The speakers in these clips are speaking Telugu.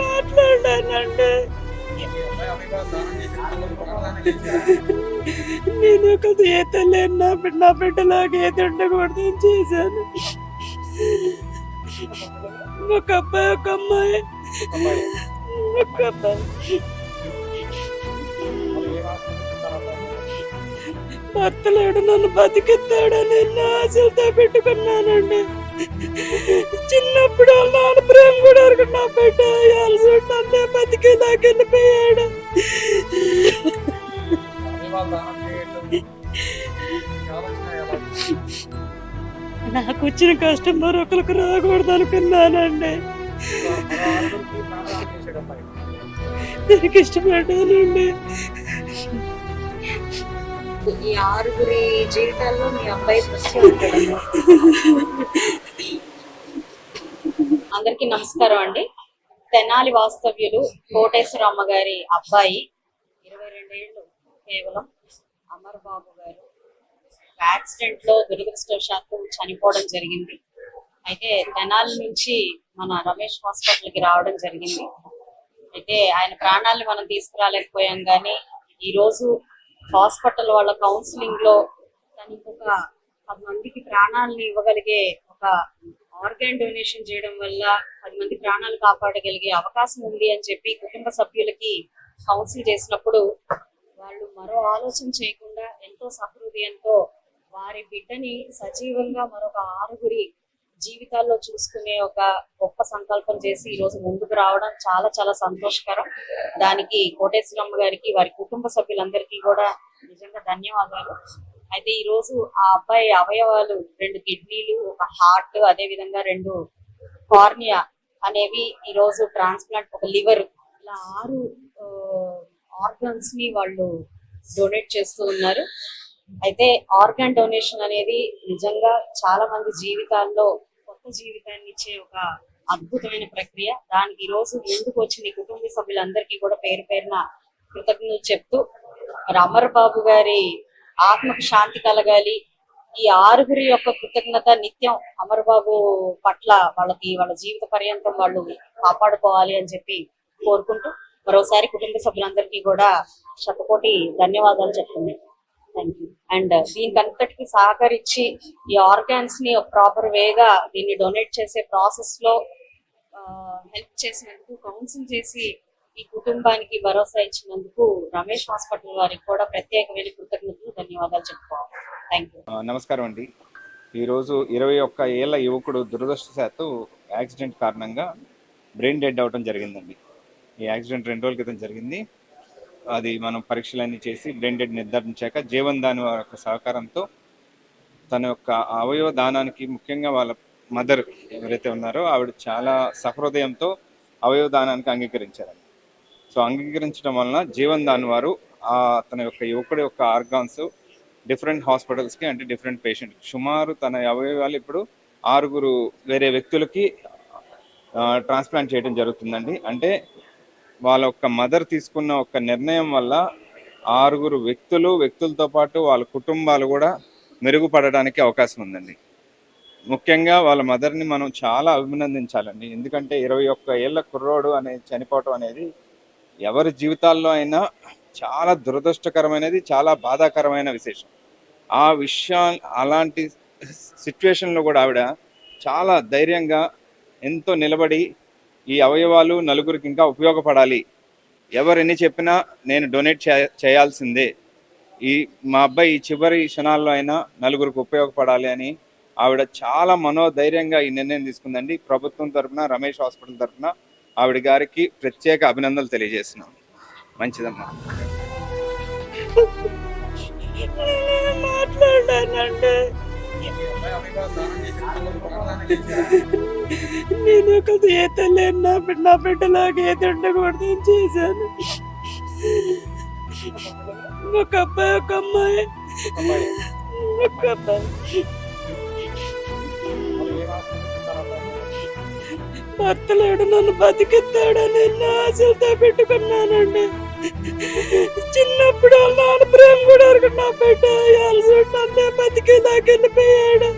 మాట్లాడానండి నేను ఒక ఈత లేని నా బిడ్డ నా బిడ్డలాగా ఈత ఉండకూడదు అని చేశాను. ఒక అబ్బాయి ఒక అమ్మాయి. ఒక అబ్బాయి. భర్తలేడు నన్ను బతికిస్తాడని ఎన్నో ఆశలతో పెట్టుకున్నానండి. చిన్నప్పుడు వాళ్ళ నాన్న ప్రేమ కూడా నా బిడ్డ అలసి బతికి బతికేలాగా వెళ్ళిపోయాడు. నాకు వచ్చిన కష్టం మరొకరికి రాకూడదు అనుకున్నానండి. దీనికి ఇష్టపడ్డానండి. ఈ ఆరుగురి జీవితాల్లో మీ అబ్బాయి దృష్టి అందరికీ నమస్కారం అండి. తెనాలి వాస్తవ్యులు కోటేశ్వరమ్మ గారి అబ్బాయి ఇరవై రెండేళ్ళు కేవలం అమర్ బాబు గారు. యాక్సిడెంట్లో దురదృష్టవశాత్తు చనిపోవడం జరిగింది. అయితే తెనాలి నుంచి మన రమేష్ హాస్పిటల్కి రావడం జరిగింది. అయితే ఆయన ప్రాణాలను మనం తీసుకురాలేకపోయాం కానీ ఈ రోజు హాస్పిటల్ వాళ్ళ కౌన్సిలింగ్లో తనకు ఒక పది మందికి ప్రాణాలను ఇవ్వగలిగే ఒక ఆర్గాన్ డొనేషన్ చేయడం వల్ల పది మంది ప్రాణాలు కాపాడగలిగే అవకాశం ఉంది అని చెప్పి కుటుంబ సభ్యులకి కౌన్సిల్ చేసినప్పుడు వాళ్ళు మరో ఆలోచన చేయకుండా ఎంతో సహృదయంతో వారి బిడ్డని సజీవంగా మరొక ఆరుగురి జీవితాల్లో చూసుకునే ఒక గొప్ప సంకల్పం చేసి ఈ రోజు ముందుకు రావడం చాలా చాలా సంతోషకరం. దానికి కోటేశ్వరమ్మ గారికి వారి కుటుంబ సభ్యులందరికీ కూడా నిజంగా ధన్యవాదాలు. అయితే ఈ రోజు ఆ అబ్బాయి అవయవాలు రెండు కిడ్నీలు ఒక హార్ట్ అదే విధంగా రెండు కార్నియా అనేవి ఈ రోజు ట్రాన్స్ప్లాంట్ ఒక లివర్ ఇలా ఆరు ఆర్గన్స్ని వాళ్ళు డొనేట్ చేస్తూ ఉన్నారు. అయితే ఆర్గాన్ డొనేషన్ అనేది నిజంగా చాలా మంది జీవితాల్లో కొత్త జీవితాన్ని ఇచ్చే ఒక అద్భుతమైన ప్రక్రియ. దానికి ఈ రోజు ముందుకు వచ్చిన కుటుంబ సభ్యులందరికీ కూడా పేరు పేరున కృతజ్ఞతలు చెప్తూ మరి అమర్ బాబు గారి ఆత్మకు శాంతి కలగాలి. ఈ ఆరుగురి యొక్క కృతజ్ఞత నిత్యం అమర్బాబు పట్ల వాళ్ళకి వాళ్ళ జీవిత పర్యంతం వాళ్ళు కాపాడుకోవాలి అని చెప్పి కోరుకుంటూ మరోసారి కుటుంబ సభ్యులందరికీ కూడా శతకోటి ధన్యవాదాలు చెప్తుంది థ్యాంక్ యూ అండ్ దీనికంతటికి సహకరించి ఈ ఆర్గాన్స్ని ప్రాపర్ వేగా దీన్ని డొనేట్ చేసే ప్రాసెస్లో హెల్ప్ చేసినందుకు కౌన్సిల్ చేసి ఈ కుటుంబానికి భరోసా ఇచ్చినందుకు రమేష్ హాస్పిటల్ వారికి కూడా ప్రత్యేకమైన కృతజ్ఞతలు ధన్యవాదాలు చెప్పుకోవాలి. థ్యాంక్ యూ నమస్కారం అండి. ఈరోజు ఇరవై ఒక్క ఏళ్ళ యువకుడు దురదృష్టశాత్తు యాక్సిడెంట్ కారణంగా బ్రెయిన్ డెడ్ అవడం జరిగిందండి. ఈ యాక్సిడెంట్ రెండు రోజుల క్రితం జరిగింది. అది మనం పరీక్షలన్నీ చేసి బ్రెయిన్ డెడ్ నిర్ధారించాక జీవన్ దాని వారి యొక్క సహకారంతో తన యొక్క అవయవ దానానికి ముఖ్యంగా వాళ్ళ మదర్ ఎవరైతే ఉన్నారో ఆవిడ చాలా సహృదయంతో అవయవ దానానికి అంగీకరించారండి. సో అంగీకరించడం వలన జీవన్ దాని వారు తన యొక్క యువకుడి యొక్క ఆర్గాన్స్ డిఫరెంట్ హాస్పిటల్స్కి అంటే డిఫరెంట్ పేషెంట్ సుమారు తన అవయవాలు ఇప్పుడు ఆరుగురు వేరే వ్యక్తులకి ట్రాన్స్ప్లాంట్ చేయడం జరుగుతుందండి. అంటే వాళ్ళ యొక్క మదర్ తీసుకున్న ఒక నిర్ణయం వల్ల ఆరుగురు వ్యక్తులు వ్యక్తులతో పాటు వాళ్ళ కుటుంబాలు కూడా మెరుగుపడడానికి అవకాశం ఉందండి. ముఖ్యంగా వాళ్ళ మదర్ని మనం చాలా అభినందించాలండి. ఎందుకంటే ఇరవై ఒక్క ఏళ్ళ కుర్రోడు అనేది చనిపోవటం అనేది ఎవరి జీవితాల్లో అయినా చాలా దురదృష్టకరమైనది చాలా బాధాకరమైన విశేషం. ఆ విషయం అలాంటి సిచ్యువేషన్లో కూడా ఆవిడ చాలా ధైర్యంగా ఎంతో నిలబడి ఈ అవయవాలు నలుగురికి ఇంకా ఉపయోగపడాలి. ఎవరెన్ని చెప్పినా నేను డొనేట్ చేయాల్సిందే. ఈ మా అబ్బాయి ఈ చివరి క్షణాల్లో అయినా నలుగురికి ఉపయోగపడాలి అని ఆవిడ చాలా మనోధైర్యంగా ఈ నిర్ణయం తీసుకుందండి. ప్రభుత్వం తరపున రమేష్ హాస్పిటల్ తరపున ఆవిడ గారికి ప్రత్యేక అభినందనలు తెలియజేస్తున్నాం. మంచిదమ్మా. మాట్లాడానండి నేను ఒక ఈత లేని నా బిడ్డ నా బిడ్డలాగా ఈత ఉండకూడదు అని చేశాను. ఒక అబ్బాయి ఒక అమ్మాయి. ఒక అబ్బాయి. భర్త లేడు నన్ను బతికిస్తాడని ఎన్నో ఆశలతో పెట్టుకున్నానండి. చిన్నప్పుడు వాళ్ళ నాన్న ప్రేమ కూడా నా బిడ్డ నన్నే బతికేలాగా వెళ్ళిపోయాడు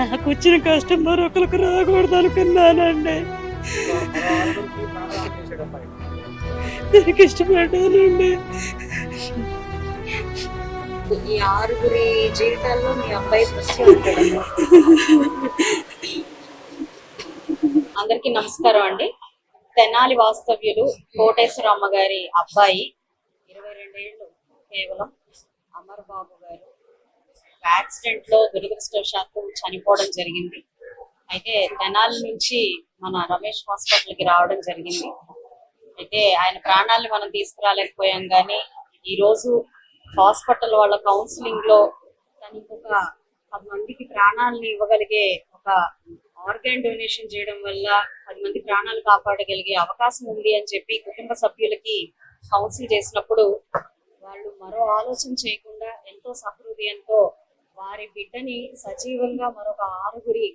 నాకు వచ్చిన కష్టం మరొకరికి రాకూడదు అనుకున్నానండి. దీనికి ఇష్టపడ్డానండి ఈ ఆరుగురి జీవితాల్లో మీ అబ్బాయి అందరికి అందరికీ నమస్కారం అండి. తెనాలి వాస్తవ్యులు కోటేశ్వరమ్మ గారి అబ్బాయి ఇరవై రెండేళ్ళు కేవలం అమర్ బాబు గారు. యాక్సిడెంట్లో దురదృష్టవశాత్తు చనిపోవడం జరిగింది. అయితే తెనాలి నుంచి మన రమేష్ హాస్పిటల్కి రావడం జరిగింది. అయితే ఆయన ప్రాణాలను మనం తీసుకురాలేకపోయాం కానీ ఈ రోజు హాస్పిటల్ వాళ్ళ కౌన్సిలింగ్లో తనకు ఒక పది మందికి ప్రాణాలను ఇవ్వగలిగే ఒక ఆర్గాన్ డొనేషన్ చేయడం వల్ల పది మంది ప్రాణాలు కాపాడగలిగే అవకాశం ఉంది అని చెప్పి కుటుంబ సభ్యులకి కౌన్సిల్ చేసినప్పుడు వాళ్ళు మరో ఆలోచన చేయకుండా ఎంతో సహృదయంతో వారి బిడ్డని సజీవంగా మరొక ఆరుగురి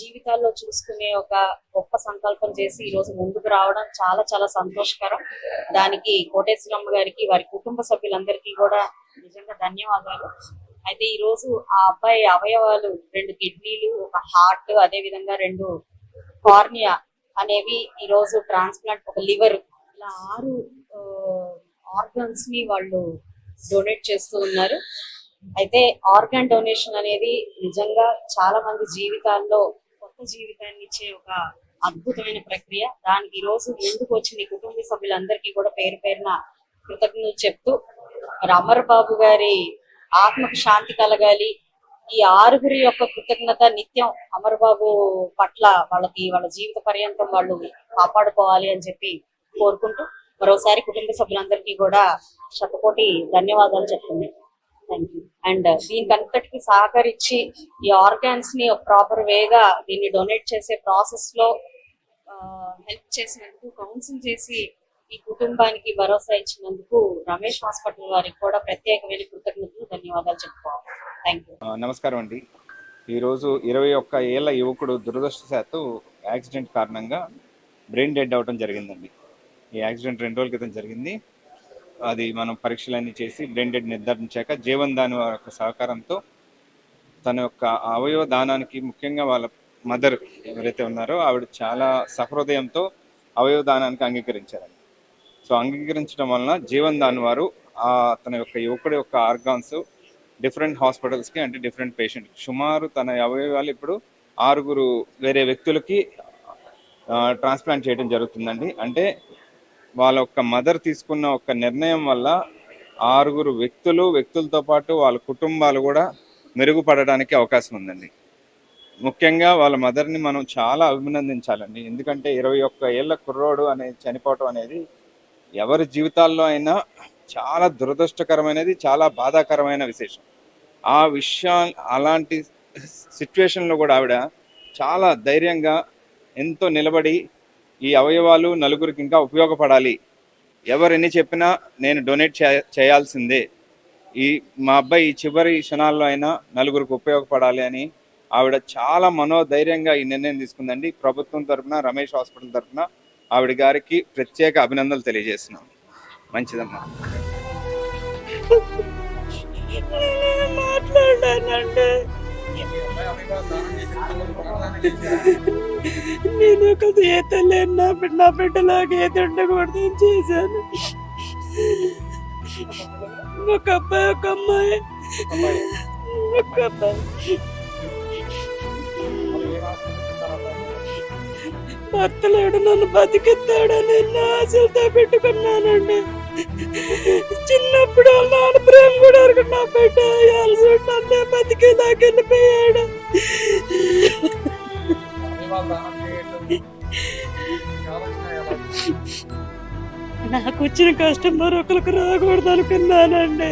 జీవితాల్లో చూసుకునే ఒక గొప్ప సంకల్పం చేసి ఈ రోజు ముందుకు రావడం చాలా చాలా సంతోషకరం. దానికి కోటేశ్వరమ్మ గారికి వారి కుటుంబ సభ్యులందరికీ కూడా నిజంగా ధన్యవాదాలు. అయితే ఈ రోజు ఆ అబ్బాయి అవయవాలు రెండు కిడ్నీలు ఒక హార్ట్ అదే విధంగా రెండు కార్నియా అనేవి ఈ రోజు ట్రాన్స్ప్లాంట్ ఒక లివర్ ఇలా ఆరు ఆర్గన్స్ని వాళ్ళు డొనేట్ చేస్తూ ఉన్నారు. అయితే ఆర్గాన్ డొనేషన్ అనేది నిజంగా చాలా మంది జీవితాల్లో ఆత్మ జీవితాన్ని ఇచ్చే ఒక అద్భుతమైన ప్రక్రియ. దానికి ఈ రోజు ముందుకు వచ్చిన ఈ కుటుంబ సభ్యులందరికీ కూడా పేరు పేరున కృతజ్ఞతలు చెప్తూ మరి అమర్ బాబు గారి ఆత్మకు శాంతి కలగాలి. ఈ ఆరుగురి యొక్క కృతజ్ఞత నిత్యం అమర్ బాబు పట్ల వాళ్ళకి వాళ్ళ జీవిత పర్యంతం వాళ్ళు కాపాడుకోవాలి అని చెప్పి కోరుకుంటూ మరోసారి కుటుంబ సభ్యులందరికీ కూడా శతకోటి ధన్యవాదాలు చెప్తున్నాను. థ్యాంక్ యూ అండ్ దీనికి అంతటికి సహకరించి ఈ ఆర్గాన్స్ని ప్రాపర్ వేగా దీన్ని డొనేట్ చేసే ప్రాసెస్లో హెల్ప్ చేసినందుకు కౌన్సిల్ చేసి ఈ కుటుంబానికి భరోసా ఇచ్చినందుకు రమేష్ హాస్పిటల్ వారికి కూడా ప్రత్యేకమైన కృతజ్ఞతలు ధన్యవాదాలు చెప్పుకోవాలి. థ్యాంక్ యూ నమస్కారం అండి. ఈరోజు ఇరవై ఒక్క ఏళ్ళ యువకుడు దురదృష్టశాత్తు యాక్సిడెంట్ కారణంగా బ్రెయిన్ డెడ్ అవడం జరిగిందండి. ఈ యాక్సిడెంట్ రెండు రోజుల క్రితం జరిగింది. అది మనం పరీక్షలన్నీ చేసి బ్లెండెడ్ నిర్ధారించాక జీవన్ దాని వారి యొక్క సహకారంతో తన యొక్క అవయవ దానానికి ముఖ్యంగా వాళ్ళ మదర్ ఎవరైతే ఉన్నారో ఆవిడ చాలా సహృదయంతో అవయవ దానానికి అంగీకరించారండి సో అంగీకరించడం వలన జీవన్ దాని వారు ఆ తన యొక్క యువకుడి యొక్క ఆర్గాన్స్ డిఫరెంట్ హాస్పిటల్స్కి అంటే డిఫరెంట్ పేషెంట్ సుమారు తన అవయవాలు ఇప్పుడు ఆరుగురు వేరే వ్యక్తులకి ట్రాన్స్ప్లాంట్ చేయడం జరుగుతుందండి. అంటే వాళ్ళ యొక్క మదర్ తీసుకున్న ఒక నిర్ణయం వల్ల ఆరుగురు వ్యక్తులు వ్యక్తులతో పాటు వాళ్ళ కుటుంబాలు కూడా మెరుగుపడడానికి అవకాశం ఉందండి. ముఖ్యంగా వాళ్ళ మదర్ని మనం చాలా అభినందించాలండి. ఎందుకంటే ఇరవై ఒక్క ఏళ్ళ కుర్రోడు అనేది చనిపోవటం అనేది ఎవరి జీవితాల్లో అయినా చాలా దురదృష్టకరమైనది చాలా బాధాకరమైన విశేషం. ఆ విషయా అలాంటి సిచ్యువేషన్లో కూడా ఆవిడ చాలా ధైర్యంగా ఎంతో నిలబడి ఈ అవయవాలు నలుగురికి ఇంకా ఉపయోగపడాలి. ఎవరిని చెప్పినా నేను డొనేట్ చేయాల్సిందే. ఈ మా అబ్బాయి ఈ చివరి క్షణాల్లో అయినా నలుగురికి ఉపయోగపడాలి అని ఆవిడ చాలా మనోధైర్యంగా ఈ నిర్ణయం తీసుకుందండి. ప్రభుత్వం తరఫున రమేష్ హాస్పిటల్ తరపున ఆవిడ గారికి ప్రత్యేక అభినందనలు తెలియజేస్తున్నాం. మంచిదమ్మా. నేను మాట్లాడానండి. నేను ఒక ఈత లేని నా బిడ్డ నా బిడ్డలాగా ఈత ఉండకూడదు అని చేశాను? ఒక అబ్బాయి ఒక అమ్మాయి. ఒక అబ్బాయి. భర్తలేడు నన్ను బతికిస్తాడని ఎన్నో ఆశలతో పెట్టుకున్నానండి. చిన్నప్పుడు వాళ్ళ నాన్న ప్రేమ కూడా అరకు నా బిడ్డ అలసి నన్నే బతికేదాకెళ్ళిపోయాడు నాకు వచ్చిన కష్టం మరొకరికి రాకూడదు అనుకున్నానండి.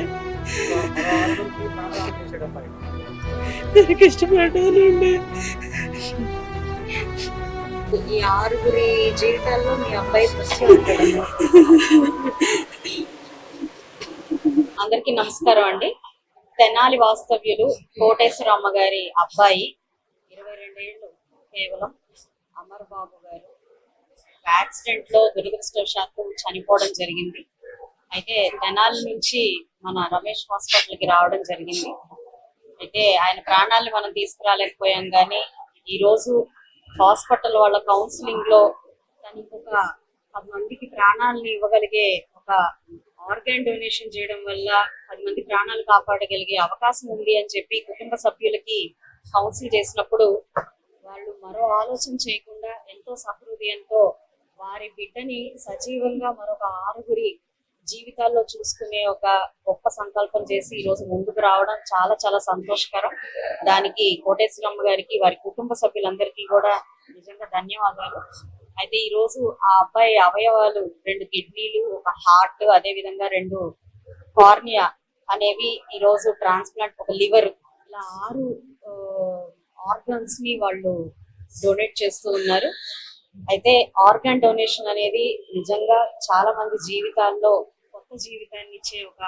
దీనికి ఇష్టపడ్డానండి ఈ ఆరుగురి జీవితాల్లో మీ అబ్బాయి దృష్టి అందరికీ నమస్కారం అండి. తెనాలి వాస్తవ్యులు కోటేశ్వరమ్మ గారి అబ్బాయి. ఇరవై రెండేళ్ళు కేవలం అమర్ బాబు యాక్సిడెంట్లో దురదృష్టవశాత్తు చనిపోవడం జరిగింది. అయితే తెనాలి నుంచి మన రమేష్ హాస్పిటల్కి రావడం జరిగింది. అయితే ఆయన ప్రాణాలను మనం తీసుకురాలేకపోయాం కానీ ఈ రోజు హాస్పిటల్ వాళ్ళ కౌన్సిలింగ్లో తనకు ఒక పది మందికి ప్రాణాలను ఇవ్వగలిగే ఒక ఆర్గాన్ డొనేషన్ చేయడం వల్ల పది మంది ప్రాణాలు కాపాడగలిగే అవకాశం ఉంది అని చెప్పి కుటుంబ సభ్యులకి కౌన్సిల్ చేసినప్పుడు వాళ్ళు మరో ఆలోచన చేయకుండా ఎంతో సహృదయంతో వారి బిడ్డని సజీవంగా మరొక ఆరుగురి జీవితాల్లో చూసుకునే ఒక గొప్ప సంకల్పం చేసి ఈ రోజు ముందుకు రావడం చాలా చాలా సంతోషకరం. దానికి కోటేశ్వరమ్మ గారికి వారి కుటుంబ సభ్యులందరికీ కూడా నిజంగా ధన్యవాదాలు. అయితే ఈ రోజు ఆ అబ్బాయి అవయవాలు రెండు కిడ్నీలు ఒక హార్ట్ అదే విధంగా రెండు కార్నియా అనేవి ఈ రోజు ట్రాన్స్ప్లాంట్ ఒక లివర్ ఇలా ఆరు ఆర్గన్స్ని వాళ్ళు డొనేట్ చేస్తూ ఉన్నారు. అయితే ఆర్గాన్ డొనేషన్ అనేది నిజంగా చాలా మంది జీవితాల్లో కొత్త జీవితాన్ని ఇచ్చే ఒక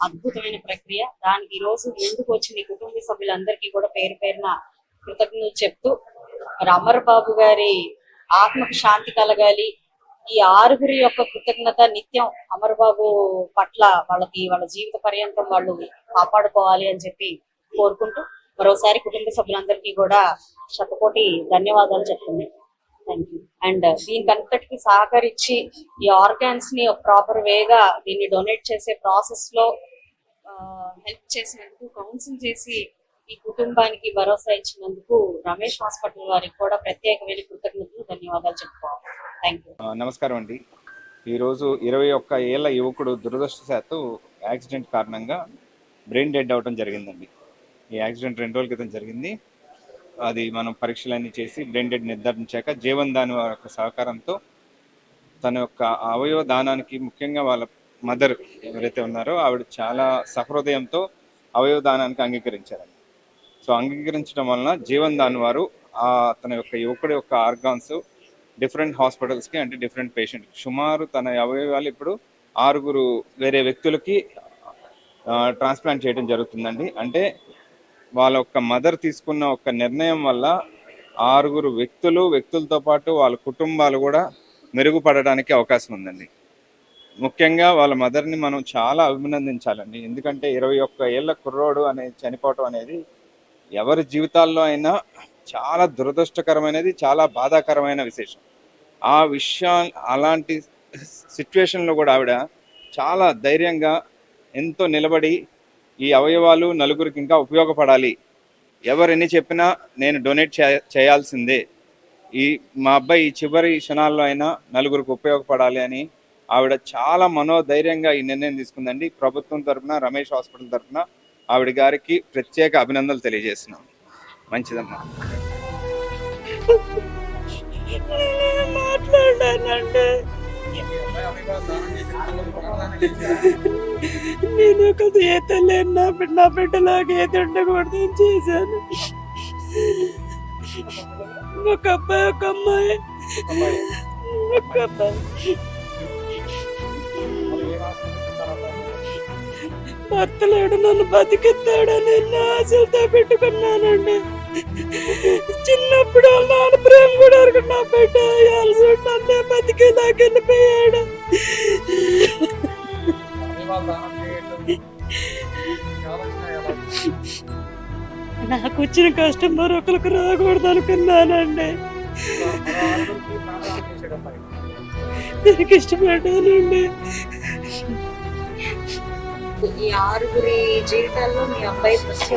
అద్భుతమైన ప్రక్రియ. దానికి ఈ రోజు ముందుకు వచ్చిన కుటుంబ సభ్యులందరికీ కూడా పేరు పేరున కృతజ్ఞతలు చెప్తూ అమర్ బాబు గారి ఆత్మకు శాంతి కలగాలి. ఈ ఆరుగురి యొక్క కృతజ్ఞత నిత్యం అమర్ బాబు పట్ల వాళ్ళకి వాళ్ళ జీవిత పర్యంతం వాళ్ళు కాపాడుకోవాలి అని చెప్పి కోరుకుంటూ మరోసారి కుటుంబ సభ్యులందరికీ కూడా శతకోటి ధన్యవాదాలు చెప్తున్నాను. అండ్ దీనికి అంతటికి సహకరించి ఈ ఆర్గాన్స్ని ప్రాపర్ వేగా దీన్ని డొనేట్ చేసే ప్రాసెస్లో హెల్ప్ చేసినందుకు కౌన్సిల్ చేసి ఈ కుటుంబానికి భరోసా ఇచ్చినందుకు రమేష్ హాస్పిటల్ వారికి కూడా ప్రత్యేకమైన కృతజ్ఞతలు ధన్యవాదాలు చెప్పుకోవాలి. థ్యాంక్ యూ నమస్కారం అండి. ఈరోజు ఇరవై ఒక్క ఏళ్ళ యువకుడు దురదృష్టశాత్తు యాక్సిడెంట్ కారణంగా బ్రెయిన్ డెడ్ అవడం జరిగిందండి. ఈ యాక్సిడెంట్ రెండు రోజుల క్రితం జరిగింది. అది మనం పరీక్షలన్నీ చేసి బ్లెండెడ్ నిర్ధారించాక జీవన్ దాని వారి యొక్క సహకారంతో తన యొక్క అవయవ దానానికి ముఖ్యంగా వాళ్ళ మదర్ ఎవరైతే ఉన్నారో ఆవిడ చాలా సహృదయంతో అవయవ దానానికి అంగీకరించారండి. సో అంగీకరించడం వలన జీవన్ దాని వారు ఆ తన యొక్క యువకుడి యొక్క ఆర్గాన్స్ డిఫరెంట్ హాస్పిటల్స్కి అంటే డిఫరెంట్ పేషెంట్ సుమారు తన అవయవాలు ఇప్పుడు ఆరుగురు వేరే వ్యక్తులకి ట్రాన్స్ప్లాంట్ చేయడం జరుగుతుందండి. అంటే వాళ్ళ యొక్క మదర్ తీసుకున్న ఒక నిర్ణయం వల్ల ఆరుగురు వ్యక్తులు వ్యక్తులతో పాటు వాళ్ళ కుటుంబాలు కూడా మెరుగుపడడానికి అవకాశం ఉందండి. ముఖ్యంగా వాళ్ళ మదర్ని మనం చాలా అభినందించాలండి. ఎందుకంటే ఇరవై ఒక్క ఏళ్ళ కుర్రోడు అనేది చనిపోవటం అనేది ఎవరి జీవితాల్లో అయినా చాలా దురదృష్టకరమైనది చాలా బాధాకరమైన విశేషం. ఆ విషయం అలాంటి సిచ్యువేషన్లో కూడా ఆవిడ చాలా ధైర్యంగా ఎంతో నిలబడి ఈ అవయవాలు నలుగురికి ఇంకా ఉపయోగపడాలి. ఎవరెన్ని చెప్పినా నేను డొనేట్ చేయాల్సిందే. ఈ మా అబ్బాయి చివరి క్షణాల్లో అయినా నలుగురికి ఉపయోగపడాలి అని ఆవిడ చాలా మనోధైర్యంగా ఈ నిర్ణయం తీసుకుందండి. ప్రభుత్వం తరఫున రమేష్ హాస్పిటల్ తరపున ఆవిడ గారికి ప్రత్యేక అభినందనలు తెలియజేస్తున్నాం. మంచిదమ్మా. నేనేం నేను ఒక ఈత లేని నా బిడ్డ నా బిడ్డలాగా ఈత ఉండకూడదు అని చేశాను. ఒక అబ్బాయి ఒక అమ్మాయి. ఒక అబ్బాయి. భర్తలేడు నన్ను బతికిస్తాడని ఎన్నో ఆశలతో పెట్టుకున్నానండి. చిన్నప్పుడు వాళ్ళ నాన్న ప్రేమ కూడా ఎరగడు నా బిడ్డ ఇవాళ బతికి దాకెళ్ళిపోయాడు నాకు వచ్చిన కష్టం మరొకరికి రాకూడదు అనుకున్నానండి. దీనికి ఇష్టపడ్డానండి. ఈ ఆరుగురి జీవితాల్లో మీ అబ్బాయి దృష్టి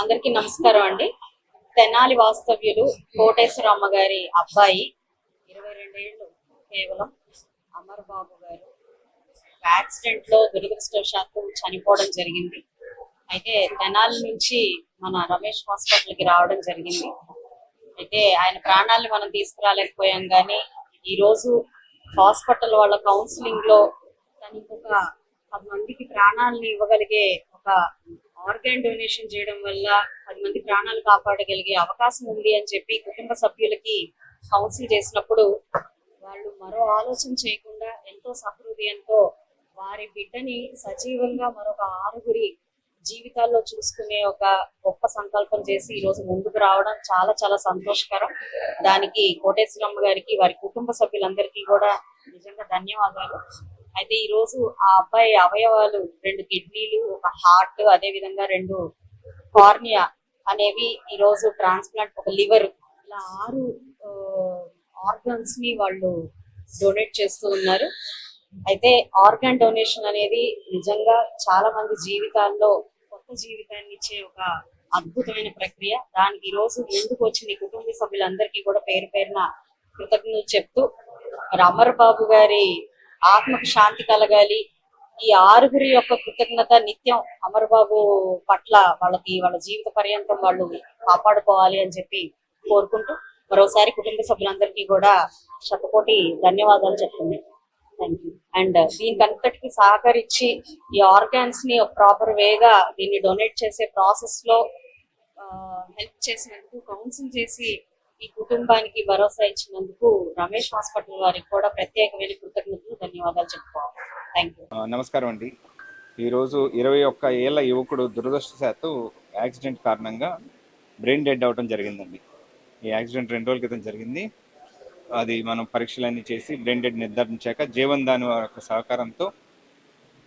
అందరికీ నమస్కారం అండి. తెనాలి వాస్తవ్యులు కోటేశ్వరమ్మ గారి అబ్బాయి. ఇరవై రెండేళ్ళు కేవలం అమర్ బాబు గారు. యాక్సిడెంట్లో దురదృష్టవశాత్తు చనిపోవడం జరిగింది. అయితే తెనాలి నుంచి మన రమేష్ హాస్పిటల్కి రావడం జరిగింది. అయితే ఆయన ప్రాణాలను మనం తీసుకురాలేకపోయాం కానీ ఈ రోజు హాస్పిటల్ వాళ్ళ కౌన్సిలింగ్లో తనకి ఒక పది మందికి ప్రాణాలను ఇవ్వగలిగే ఒక ఆర్గాన్ డొనేషన్ చేయడం వల్ల పది మంది ప్రాణాలు కాపాడగలిగే అవకాశం ఉంది అని చెప్పి కుటుంబ సభ్యులకి కౌన్సిల్ చేసినప్పుడు వాళ్ళు మరో ఆలోచన చేయకుండా ఎంతో సహృదయంతో వారి బిడ్డని సజీవంగా మరొక ఆరుగురి జీవితాల్లో చూసుకునే ఒక గొప్ప సంకల్పం చేసి ఈ రోజు ముందుకు రావడం చాలా చాలా సంతోషకరం. దానికి కోటేశ్వరమ్మ గారికి వారి కుటుంబ సభ్యులందరికీ కూడా నిజంగా ధన్యవాదాలు. అయితే ఈ రోజు ఆ అబ్బాయి అవయవాలు రెండు కిడ్నీలు ఒక హార్ట్ అదే విధంగా రెండు కార్నియా అనేవి ఈ రోజు ట్రాన్స్ప్లాంట్ ఒక లివర్ ఇలా ఆరు ఆర్గన్స్ని వాళ్ళు డొనేట్ చేస్తూ ఉన్నారు. అయితే ఆర్గాన్ డొనేషన్ అనేది నిజంగా చాలా మంది జీవితాల్లో కొత్త జీవితాన్ని ఇచ్చే ఒక అద్భుతమైన ప్రక్రియ. దానికి ఈ రోజు ముందుకు వచ్చిన కుటుంబ సభ్యులందరికీ కూడా పేరు పేరున కృతజ్ఞతలు చెప్తూ మరి బాబు గారి ఆత్మకు శాంతి కలగాలి. ఈ ఆరుగురి యొక్క కృతజ్ఞత నిత్యం అమర్బాబు పట్ల వాళ్ళకి వాళ్ళ జీవిత పర్యంతం వాళ్ళు కాపాడుకోవాలి అని చెప్పి కోరుకుంటూ మరోసారి కుటుంబ సభ్యులందరికీ కూడా శతకోటి ధన్యవాదాలు చెప్తుంది థ్యాంక్ యూ అండ్ దీనికి అంతటికి సహకరించి ఈ ఆర్గాన్స్ని ప్రాపర్ వేగా దీన్ని డొనేట్ చేసే ప్రాసెస్లో హెల్ప్ చేసినందుకు కౌన్సిల్ చేసి ఈ కుటుంబానికి భరోసా ఇచ్చినందుకు రమేష్ హాస్పిటల్ వారికి కూడా ప్రత్యేకమైన కృతజ్ఞతలు ధన్యవాదాలు చెప్పుకోవాలి. థ్యాంక్ యూ నమస్కారం అండి. ఈరోజు ఇరవై ఒక్క ఏళ్ళ యువకుడు దురదృష్టశాత్తు యాక్సిడెంట్ కారణంగా బ్రెయిన్ డెడ్ అవడం జరిగిందండి. ఈ యాక్సిడెంట్ రెండు రోజుల క్రితం జరిగింది. అది మనం పరీక్షలన్నీ చేసి బ్రెయిన్ డెడ్ నిర్ధారించాక జీవన్ దాని వారి యొక్క సహకారంతో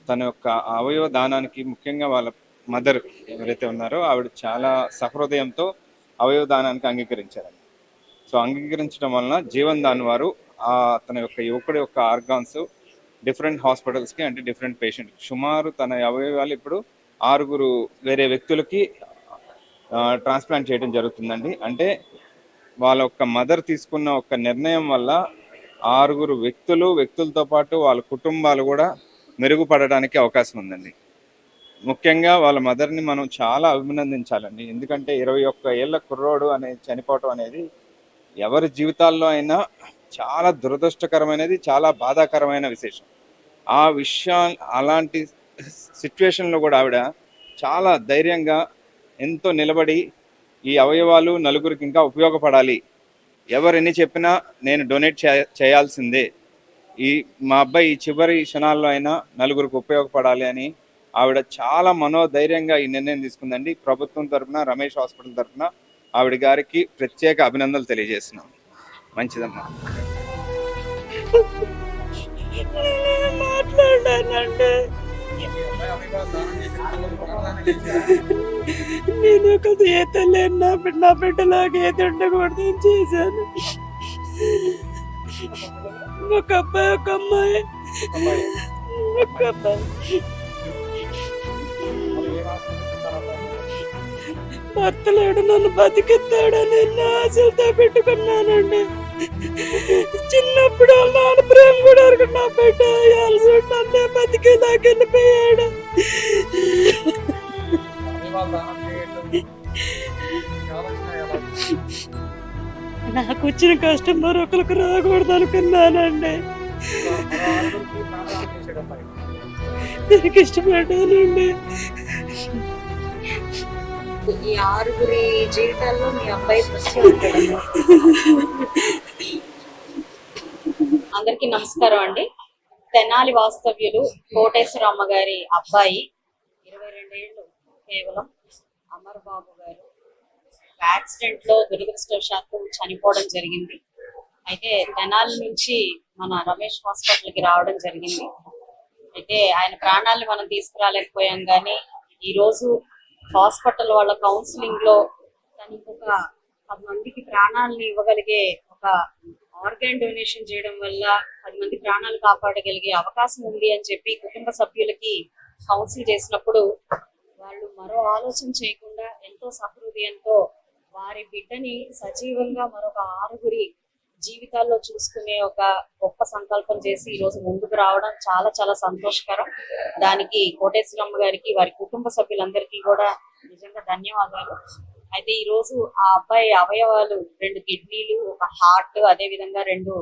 తన యొక్క అవయవ దానానికి ముఖ్యంగా వాళ్ళ మదర్ ఎవరైతే ఉన్నారో ఆవిడ చాలా సహృదయంతో అవయవ దానానికి అంగీకరించారండి. సో అంగీకరించడం వలన జీవన్ దాని వారు తన యొక్క యువకుడి యొక్క ఆర్గాన్స్ డిఫరెంట్ హాస్పిటల్స్కి అంటే డిఫరెంట్ పేషెంట్ సుమారు తన అవయవాలు ఇప్పుడు ఆరుగురు వేరే వ్యక్తులకి ట్రాన్స్ప్లాంట్ చేయడం జరుగుతుందండి. అంటే వాళ్ళ యొక్క మదర్ తీసుకున్న ఒక నిర్ణయం వల్ల ఆరుగురు వ్యక్తులు వ్యక్తులతో పాటు వాళ్ళ కుటుంబాలు కూడా మెరుగుపడడానికి అవకాశం ఉందండి. ముఖ్యంగా వాళ్ళ మదర్ని మనం చాలా అభినందించాలండి. ఎందుకంటే ఇరవై ఒక్క ఏళ్ళ కుర్రోడు అనేది చనిపోవటం అనేది ఎవరి జీవితాల్లో అయినా చాలా దురదృష్టకరమైనది చాలా బాధాకరమైన విశేషం. ఆ విషయా అలాంటి సిచ్యువేషన్లో కూడా ఆవిడ చాలా ధైర్యంగా ఎంతో నిలబడి ఈ అవయవాలు నలుగురికి ఇంకా ఉపయోగపడాలి. ఎవరిని చెప్పినా నేను డొనేట్ చేయాల్సిందే. ఈ మా అబ్బాయి ఈ చివరి క్షణాల్లో అయినా నలుగురికి ఉపయోగపడాలి అని ఆవిడ చాలా మనోధైర్యంగా ఈ నిర్ణయం తీసుకుందండి. ప్రభుత్వం తరపున రమేష్ హాస్పిటల్ తరపున ఆవిడ గారికి ప్రత్యేక అభినందనలు తెలియజేస్తున్నాం. మంచిదమ్మా. మాట్లాడానండి. నేను ఒక ఈత లేని నా బిడ్డ నా బిడ్డలాగా ఈత ఉండకూడదు అని చేశాను. ఒక అబ్బాయి ఒక అమ్మాయి. ఒక అబ్బాయి. భర్త లేడు నన్ను బతికిస్తాడని ఎన్నో ఆశలతో పెట్టుకున్నానండి. చిన్నప్పుడు నాన్న ప్రేమ కూడా నా బిడ్డ అలసి నన్నే బతికేదాకా వెళ్ళిపోయాడు. నాకు వచ్చిన కష్టం మరొకరికి రాకూడదు అనుకున్నానండి. దీనికి ఇష్టపడ్డానండి. ఈ ఆరుగురి జీవితాల్లో మీ అబ్బాయి అందరికి అందరికీ నమస్కారం అండి. తెనాలి వాస్తవ్యులు కోటేశ్వరమ్మ గారి అబ్బాయి. ఇరవై రెండేళ్ళు కేవలం అమర్ బాబు గారు. యాక్సిడెంట్లో దురదృష్టవశాత్తు చనిపోవడం జరిగింది. అయితే తెనాలి నుంచి మన రమేష్ హాస్పిటల్కి రావడం జరిగింది. అయితే ఆయన ప్రాణాలను మనం తీసుకురాలేకపోయాం కానీ ఈ రోజు హాస్పిటల్ వాళ్ళ కౌన్సిలింగ్లో తనకు ఒక పది మందికి ప్రాణాలను ఇవ్వగలిగే ఒక ఆర్గాన్ డొనేషన్ చేయడం వల్ల పది మంది ప్రాణాలు కాపాడగలిగే అవకాశం ఉంది అని చెప్పి కుటుంబ సభ్యులకి కౌన్సిల్ చేసినప్పుడు వాళ్ళు మరో ఆలోచన చేయకుండా ఎంతో సహృదయంతో వారి బిడ్డని సజీవంగా మరొక ఆరుగురి జీవితాల్లో చూసుకునే ఒక గొప్ప సంకల్పం చేసి ఈ రోజు ముందుకు రావడం చాలా చాలా సంతోషకరం. దానికి కోటేశ్వరమ్మ గారికి వారి కుటుంబ సభ్యులందరికీ కూడా నిజంగా ధన్యవాదాలు. అయితే ఈ రోజు ఆ అబ్బాయి అవయవాలు రెండు కిడ్నీలు ఒక హార్ట్ అదే విధంగా రెండు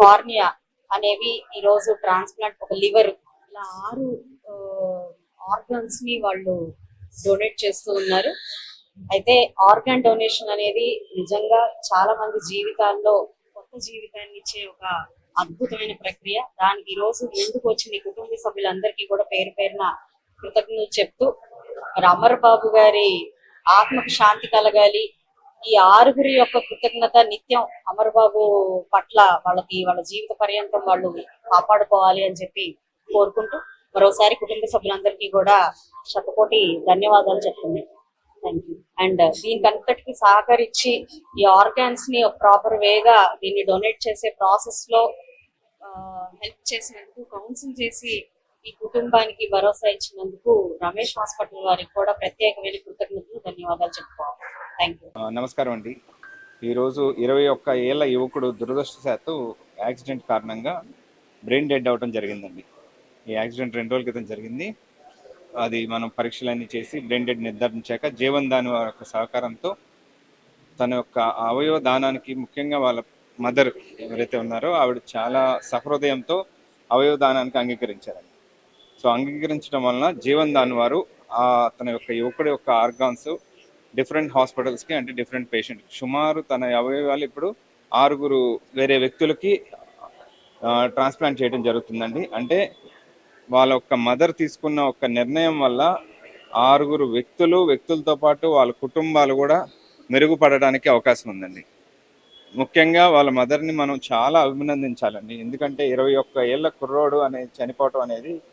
కార్నియా అనేవి ఈ రోజు ట్రాన్స్ప్లాంట్ ఒక లివర్ ఇలా ఆరు ఆర్గన్స్ని వాళ్ళు డొనేట్ చేస్తూ ఉన్నారు. అయితే ఆర్గాన్ డొనేషన్ అనేది నిజంగా చాలా మంది జీవితాల్లో కొత్త జీవితాన్ని ఇచ్చే ఒక అద్భుతమైన ప్రక్రియ. దానికి ఈ రోజు ముందుకు వచ్చిన కుటుంబ సభ్యులందరికీ కూడా పేరు పేరున కృతజ్ఞతలు చెప్తూ మరి అమర్ బాబు గారి ఆత్మకు శాంతి కలగాలి. ఈ ఆరుగురి యొక్క కృతజ్ఞత నిత్యం అమర్ బాబు పట్ల వాళ్ళకి వాళ్ళ జీవిత పర్యంతం వాళ్ళు కాపాడుకోవాలి అని చెప్పి కోరుకుంటూ మరోసారి కుటుంబ సభ్యులందరికీ కూడా శతకోటి ధన్యవాదాలు చెప్తున్నాయి అండ్ దీనికి అంతటికి సహకరించి ఈ ఆర్గాన్స్ని ప్రాపర్ వేగా దీన్ని డొనేట్ చేసే ప్రాసెస్లో హెల్ప్ చేసినందుకు కౌన్సిల్ చేసి ఈ కుటుంబానికి భరోసా ఇచ్చినందుకు రమేష్ హాస్పిటల్ వారికి కూడా ప్రత్యేకమైన కృతజ్ఞతలు ధన్యవాదాలు చెప్పుకోవాలి. థ్యాంక్ యూ నమస్కారం అండి. ఈరోజు ఇరవై ఒక్క ఏళ్ళ యువకుడు దురదృష్టశాత్తు యాక్సిడెంట్ కారణంగా బ్రెయిన్ డెడ్ అవడం జరిగిందండి. ఈ యాక్సిడెంట్ రెండు రోజుల క్రితం జరిగింది. అది మనం పరీక్షలన్నీ చేసి బ్లెండెడ్ నిర్ధారించాక జీవన్ దాని వారి యొక్క సహకారంతో తన యొక్క అవయవ దానానికి ముఖ్యంగా వాళ్ళ మదర్ ఎవరైతే ఉన్నారో ఆవిడ చాలా సహృదయంతో అవయవ దానానికి అంగీకరించారండి సో అంగీకరించడం వలన జీవన్ దాని వారు ఆ తన యొక్క యువకుడి యొక్క ఆర్గాన్స్ డిఫరెంట్ హాస్పిటల్స్కి అంటే డిఫరెంట్ పేషెంట్ సుమారు తన అవయవాలు ఇప్పుడు ఆరుగురు వేరే వ్యక్తులకి ట్రాన్స్ప్లాంట్ చేయడం జరుగుతుందండి. అంటే వాళ్ళ యొక్క మదర్ తీసుకున్న ఒక నిర్ణయం వల్ల ఆరుగురు వ్యక్తులు వ్యక్తులతో పాటు వాళ్ళ కుటుంబాలు కూడా మెరుగుపడడానికి అవకాశం ఉందండి. ముఖ్యంగా వాళ్ళ మదర్ని మనం చాలా అభినందించాలండి. ఎందుకంటే ఇరవై ఒక్క ఏళ్ళ కుర్రోడు అనేది చనిపోవటం అనేది